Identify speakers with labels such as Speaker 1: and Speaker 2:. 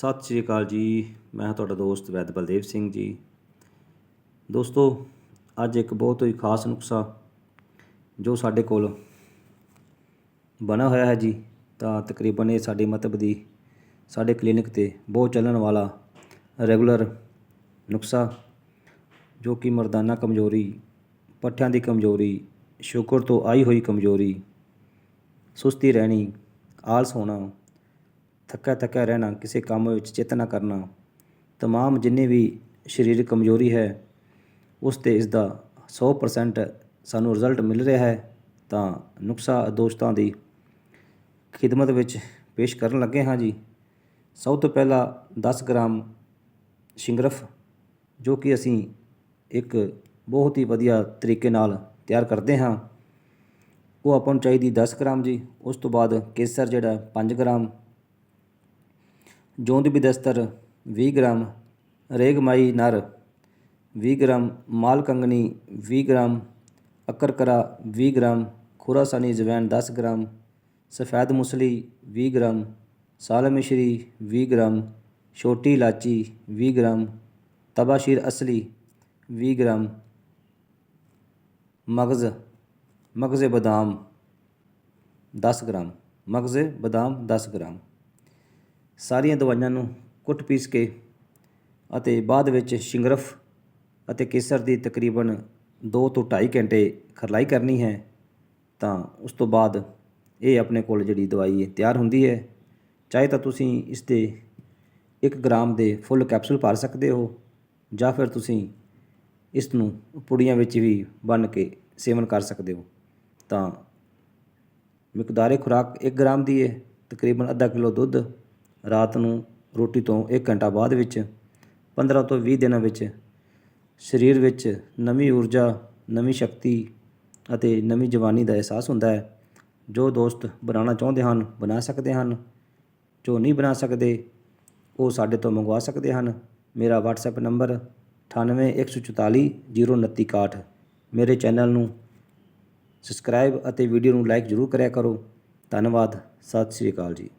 Speaker 1: ਸਤਿ ਸ਼੍ਰੀ ਅਕਾਲ ਜੀ। ਮੈਂ ਤੁਹਾਡਾ ਦੋਸਤ ਵੈਦ ਬਲਦੇਵ ਸਿੰਘ ਜੀ। ਦੋਸਤੋ, ਅੱਜ ਇੱਕ ਬਹੁਤ ਹੀ ਖਾਸ ਨੁਕਸਾ ਜੋ ਸਾਡੇ ਕੋਲ ਬਣਾ ਹੋਇਆ ਹੈ ਜੀ, ਤਾਂ ਤਕਰੀਬਨ ਇਹ ਸਾਡੇ ਮਤਲਬ ਦੀ ਸਾਡੇ ਕਲੀਨਿਕ ਤੇ ਬਹੁਤ ਚੱਲਣ ਵਾਲਾ ਰੈਗੂਲਰ ਨੁਕਸਾ ਜੋ ਕਿ ਮਰਦਾਨਾ ਕਮਜ਼ੋਰੀ, ਪੱਠਿਆਂ ਦੀ ਕਮਜ਼ੋਰੀ ਸ਼ੁਕਰ ਤੋਂ ਆਈ ਹੋਈ ਕਮਜ਼ੋਰੀ, ਸੁਸਤੀ ਰਹਿਣੀ, ਆਲਸ ਹੋਣਾ ਥੱਕਾ ਥੱਕਾ ਰਹਿਣਾ, ਕਿਸੇ ਕੰਮ ਵਿੱਚ ਚਿੱਤ ਨਾ ਕਰਨਾ, ਤਮਾਮ ਜਿੰਨੇ ਵੀ ਸਰੀਰਕ ਕਮਜ਼ੋਰੀ ਹੈ, ਉਸ ਤੇ ਇਸ ਦਾ 100% ਸਾਨੂੰ ਰਿਜ਼ਲਟ ਮਿਲ ਰਿਹਾ ਹੈ, ਤਾਂ ਨੁਕਸਾ ਦੋਸਤਾਂ ਦੀ ਖਿਦਮਤ ਵਿੱਚ ਪੇਸ਼ ਕਰਨ ਲੱਗੇ ਹਾਂ ਜੀ। ਸਭ ਤੋਂ ਪਹਿਲਾਂ 10 ਗ੍ਰਾਮ ਸ਼ਿੰਗਰਫ, ਜੋ ਕਿ ਅਸੀਂ ਇੱਕ ਬਹੁਤ ਹੀ ਵਧੀਆ ਤਰੀਕੇ ਨਾਲ ਤਿਆਰ ਕਰਦੇ ਹਾਂ। ਉਹ ਆਪਾਂ ਨੂੰ ਚਾਹੀਦੀ 10 ਗ੍ਰਾਮ ਜੀ। ਉਸ ਤੋਂ ਬਾਅਦ ਕੇਸਰ ਜਿਹੜਾ 5 ਗ੍ਰਾਮ ਜੋਂਦ ਬਿਦਸਤਰ 20 ਗ੍ਰਾਮ ਰੇਗਮਾਈ ਨਰ 20 ਗ੍ਰਾਮ ਮਾਲ ਕੰਗਣੀ 20 ਗ੍ਰਾਮ ਅਕਰਕਰਾ 20 ਗ੍ਰਾਮ ਖੁਰਾਸਾਨੀ ਜਵੈਨ 10 ਗ੍ਰਾਮ ਸਫੈਦ ਮੁਸਲੀ 20 ਗ੍ਰਾਮ ਸਾਲ ਮਿਸ਼ਰੀ 20 ਗ੍ਰਾਮ ਛੋਟੀ ਇਲਾਚੀ 20 ਗ੍ਰਾਮ ਤਬਾਸ਼ੀਰ ਅਸਲੀ 20 ਗ੍ਰਾਮ ਮਗਜ਼, ਮਗਜ਼ੇ ਬਦਾਮ 10 ਗ੍ਰਾਮ, ਮਗਜ਼ੇ ਬਦਾਮ 10 ਗ੍ਰਾਮ। ਸਾਰੀਆਂ ਦਵਾਈਆਂ ਨੂੰ ਕੁੱਟ ਪੀਸ ਕੇ ਅਤੇ ਬਾਅਦ ਵਿੱਚ ਸ਼ਿੰਗਰਫ ਅਤੇ ਕੇਸਰ ਦੀ ਤਕਰੀਬਨ 2 ਤੋਂ 2.5 ਘੰਟੇ ਖਰਲਾਈ ਕਰਨੀ ਹੈ, ਤਾਂ ਉਸ ਤੋਂ ਬਾਅਦ ਇਹ ਆਪਣੇ ਕੋਲ ਜਿਹੜੀ ਦਵਾਈ ਹੈ ਤਿਆਰ ਹੁੰਦੀ ਹੈ। ਚਾਹੇ ਤਾਂ ਤੁਸੀਂ ਇਸ ਦੇ 1 ਗ੍ਰਾਮ ਦੇ ਫੁੱਲ ਕੈਪਸੂਲ ਭਰ ਸਕਦੇ ਹੋ ਜਾਂ ਫਿਰ ਤੁਸੀਂ ਇਸ ਨੂੰ ਪੁੜੀਆਂ ਵਿੱਚ ਵੀ ਬਣ ਕੇ ਸੇਵਨ ਕਰ ਸਕਦੇ ਹੋ। ਤਾਂ ਮਿਕਦਾਰੇ ਖੁਰਾਕ 1 ਗ੍ਰਾਮ ਦੀ ਹੈ, ਤਕਰੀਬਨ ਅੱਧਾ ਕਿਲੋ ਦੁੱਧ ਰਾਤ ਨੂੰ ਰੋਟੀ ਤੋਂ 1 ਘੰਟਾ ਬਾਅਦ ਵਿੱਚ 15 ਤੋਂ 20 ਦਿਨਾਂ ਵਿੱਚ, ਸਰੀਰ ਵਿੱਚ ਨਵੀਂ ਊਰਜਾ, ਨਵੀਂ ਸ਼ਕਤੀ ਅਤੇ ਨਵੀਂ ਜਵਾਨੀ ਦਾ ਅਹਿਸਾਸ ਹੁੰਦਾ ਹੈ। ਜੋ ਦੋਸਤ ਬਣਾਉਣਾ ਚਾਹੁੰਦੇ ਹਨ, ਬਣਾ ਸਕਦੇ ਹਨ। ਜੋ ਨਹੀਂ ਬਣਾ ਸਕਦੇ, ਉਹ ਸਾਡੇ ਤੋਂ ਮੰਗਵਾ ਸਕਦੇ ਹਨ। ਮੇਰਾ WhatsApp ਨੰਬਰ 9814402961 ਮੇਰੇ ਚੈਨਲ ਨੂੰ ਸਬਸਕ੍ਰਾਈਬ ਅਤੇ ਵੀਡੀਓ ਨੂੰ ਲਾਈਕ ਜ਼ਰੂਰ ਕਰਿਆ ਕਰੋ। ਧੰਨਵਾਦ। ਸਤਿ ਸ੍ਰੀ ਅਕਾਲ ਜੀ।